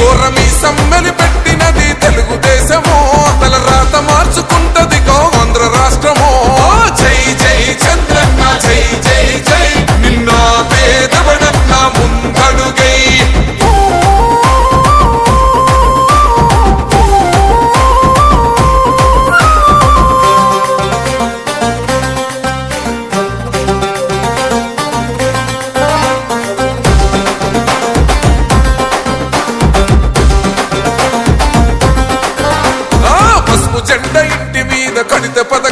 ముందడుగై ఓరమి పెట్టినది తెలుగుదేశము. తల రాత మార్చుకుంటది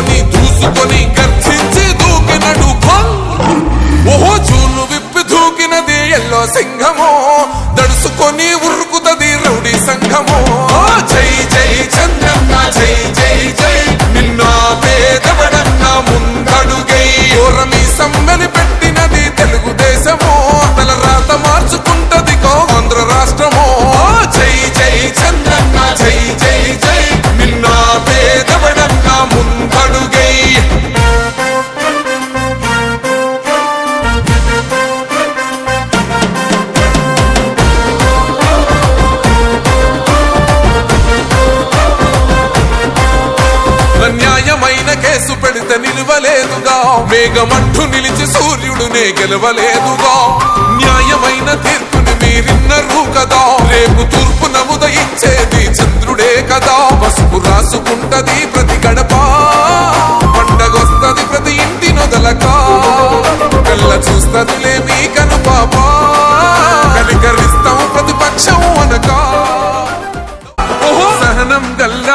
చూసుకొని దూసుకొని గర్జించి దూకినడు ఓహో చూలు విప్పి దూకినది ఎల్లో సింహమో. దడుసుకొని ఉరుకు కేసు నిలవలేదుగా. మేఘమంటూ నిలిచి సూర్యుడునే గెలవలేదుగా. న్యాయమై